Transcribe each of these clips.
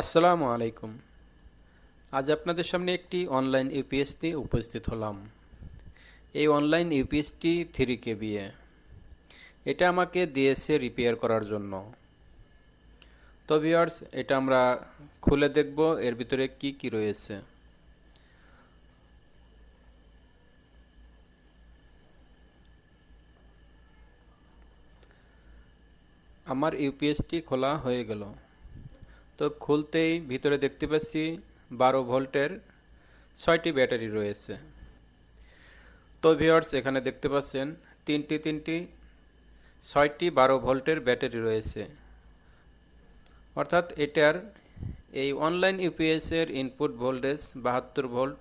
আসসালামু আলাইকুম। আজ আপনাদের সামনে একটি অনলাইন ইউপিএস দিয়ে উপস্থিত হলাম। এই অনলাইন ইউপিএসটি থ্রি কে কেবিএ। এটা আমাকে দিয়েছে রিপেয়ার করার জন্য। তো ভিউয়ার্স, এটা আমরা খুলে দেখব এর ভিতরে কি কি রয়েছে। আমার ইউপিএসটি খোলা হয়ে গেল। তো খুলতেই ভিতরে দেখতে পাচ্ছি বারো ভোল্টের ছয়টি ব্যাটারি রয়েছে। তো ভিওয়ার্স এখানে দেখতে পাচ্ছেন তিনটি তিনটি ছয়টি বারো ভোল্টের ব্যাটারি রয়েছে। অর্থাৎ এটার এই অনলাইন ইউপিএসের ইনপুট ভোল্টেজ বাহাত্তর ভোল্ট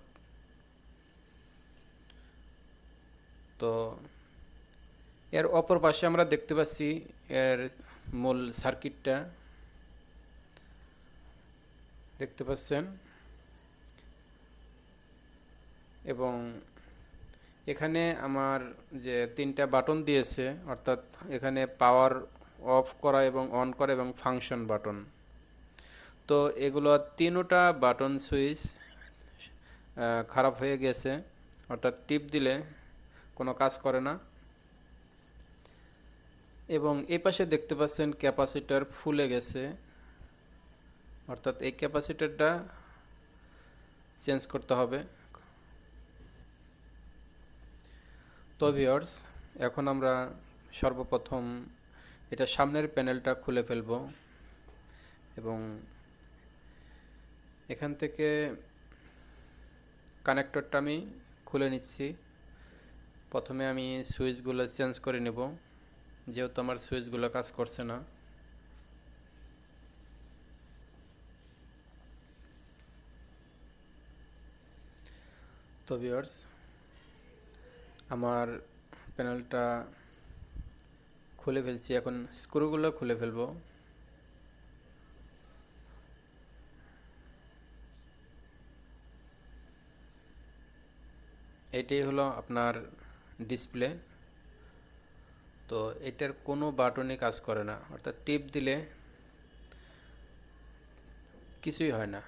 তো এর অপর পাশে আমরা দেখতে পাচ্ছি এর মূল সার্কিটটা দেখতে পাচ্ছেন? এবং এখানে আমার যে তিনটা বাটন দিয়েছে, অর্থাৎ এখানে পাওয়ার অফ করা এবং অন করা এবং ফাংশন বাটন। তো এগুলো তিনোটা বাটন সুইচ খারাপ হয়ে গেছে, অর্থাৎ টিপ দিলে কোনো কাজ করে না। এবং এই পাশে দেখতে পাচ্ছেন ক্যাপাসিটার ফুলে গেছে। অর্থাৎ এই ক্যাপাসিটারটা চেঞ্জ করতে হবে। তো ভিওর্স এখন আমরা সর্বপ্রথম এটা সামনের প্যানেলটা খুলে ফেলব এবং এখান থেকে কানেক্টরটা আমি খুলে নিচ্ছি। প্রথমে আমি সুইচগুলো চেঞ্জ করে নেব, যেহেতু আমার সুইচগুলো কাজ করছে না। তো ভিউয়ার্স আমার প্যানেলটা খুলে ফেলছি। এখন স্ক্রুগুলো খুলে ফেলব। এটাই হলো আপনার ডিসপ্লে তো এটার কোনো বাটনই কাজ করে না। অর্থাৎ টিপ দিলে কিছুই হয় না।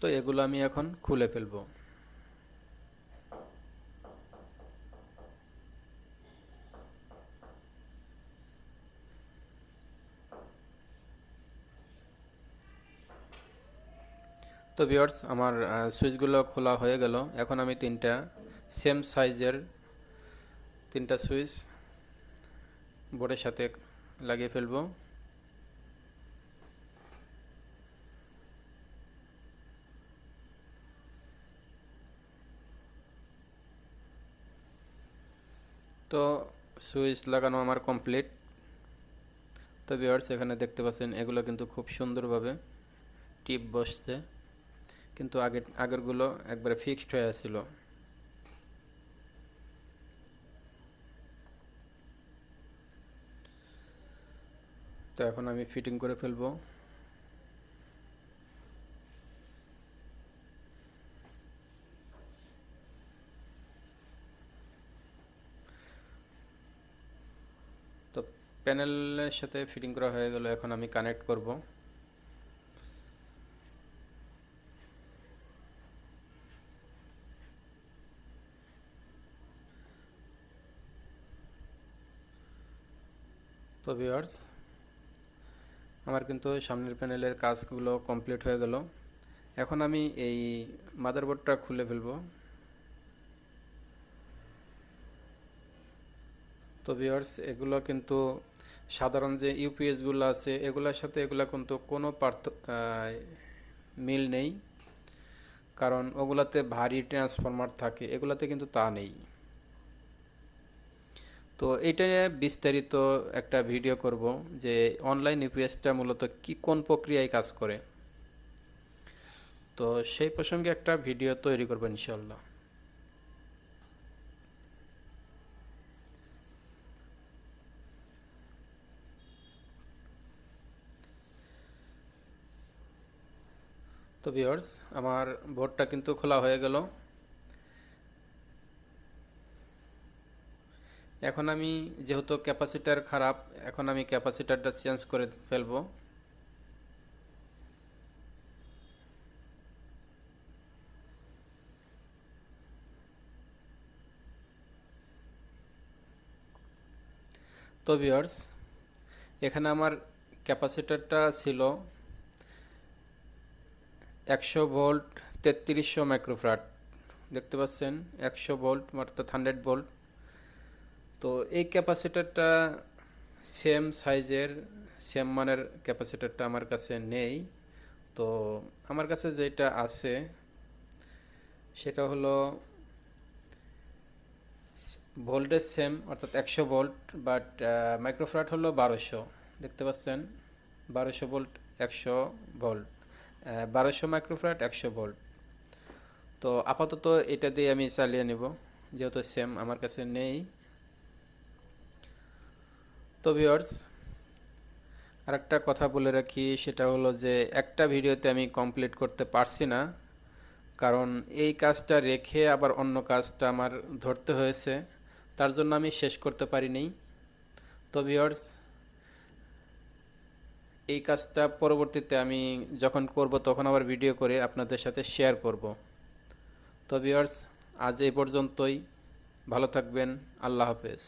তো এগুলো আমি এখন খুলে ফেলব। তো ভিওর্স আমার সুইচগুলো খোলা হয়ে গেল। এখন আমি তিনটা, সেম সাইজের তিনটা সুইচ বোর্ডের সাথে লাগিয়ে ফেলব। তো সুইচ লাগানো আমার কমপ্লিট তো ভিওয়ার্স এখানে দেখতে পাচ্ছেন, এগুলো কিন্তু খুব সুন্দরভাবে টিপ বসছে। কিন্তু আগের, আগেরগুলো একবারে ফিক্সড হয়ে আসছিল। তো এখন আমি ফিটিং করে ফেলব। তো প্যানেলের সাথে ফিটিং করা হয়ে গেল, এখন আমি কানেক্ট করব। তো ভিউয়ার্স আমার কিন্তু সামনের প্যানেলের কাজগুলো কমপ্লিট হয়ে গেল। এখন আমি এই মাদারবোর্ডটা খুলে ফেলব। তো ভিউয়ার্স এগুলো কিন্তু সাধারণ যে ইউপিএসগুলো আছে, এগুলোর সাথে এগুলো কিন্তু কোনো পার্থ মিল নেই। কারণ ওগুলাতে ভারী ট্রান্সফরমার থাকে, এগুলাতে কিন্তু তা নেই। তো এটা বিস্তারিত একটা ভিডিও করব যে অনলাইন ইউপিএসটা মূলত কি, কোন প্রক্রিয়ায় কাজ করে। তো সেই প্রসঙ্গে একটা ভিডিও তৈরি করব ইনশাল্লাহ তো ভিওর্স আমার বোর্ডটা কিন্তু খোলা হয়ে গেল। এখন আমি যেহেতু ক্যাপাসিটার খারাপ, এখন আমি ক্যাপাসিটারটা চেঞ্জ করে ফেলব। তো ভিউয়ার্স এখানে আমার ক্যাপাসিটারটা ছিল। একশো ভোল্ট, তেত্রিশশো মাইক্রোফ্রাট দেখতে পাচ্ছেন, একশো ভোল্ট অর্থাৎ হান্ড্রেড ভোল্ট। তো এই ক্যাপাসিটারটা সেম সাইজের, সেম মানের ক্যাপাসিটারটা আমার কাছে নেই। তো আমার কাছে যেটা আছে, সেটা হলো ভোল্টেজ সেম, অর্থাৎ একশো ভোল্ট, বাট মাইক্রোফ্রাট হলো বারোশো। দেখতে পাচ্ছেন, বারোশো ভোল্ট, একশো ভোল্ট। বারোশো মাইক্রোফ্রাট একশো ভোল্ট। তো আপাতত এটা দিয়ে আমি চালিয়ে নেব, যেহেতু সেম আমার কাছে নেই। তো ভিওর্স আরেকটা কথা বলে রাখি, সেটা হলো যে একটা ভিডিওতে আমি কমপ্লিট করতে পারছি না, কারণ এই কাজটা রেখে আবার অন্য কাজটা আমার ধরতে হয়েছে, তার জন্য আমি শেষ করতে পারিনি। তো ভিওর্স এই কাজটা পরবর্তীতে আমি যখন করব তখন আবার ভিডিও করে আপনাদের সাথে শেয়ার করব। তো ভিওর্স আজ এই পর্যন্তই। ভালো থাকবেন। আল্লাহ হাফেজ।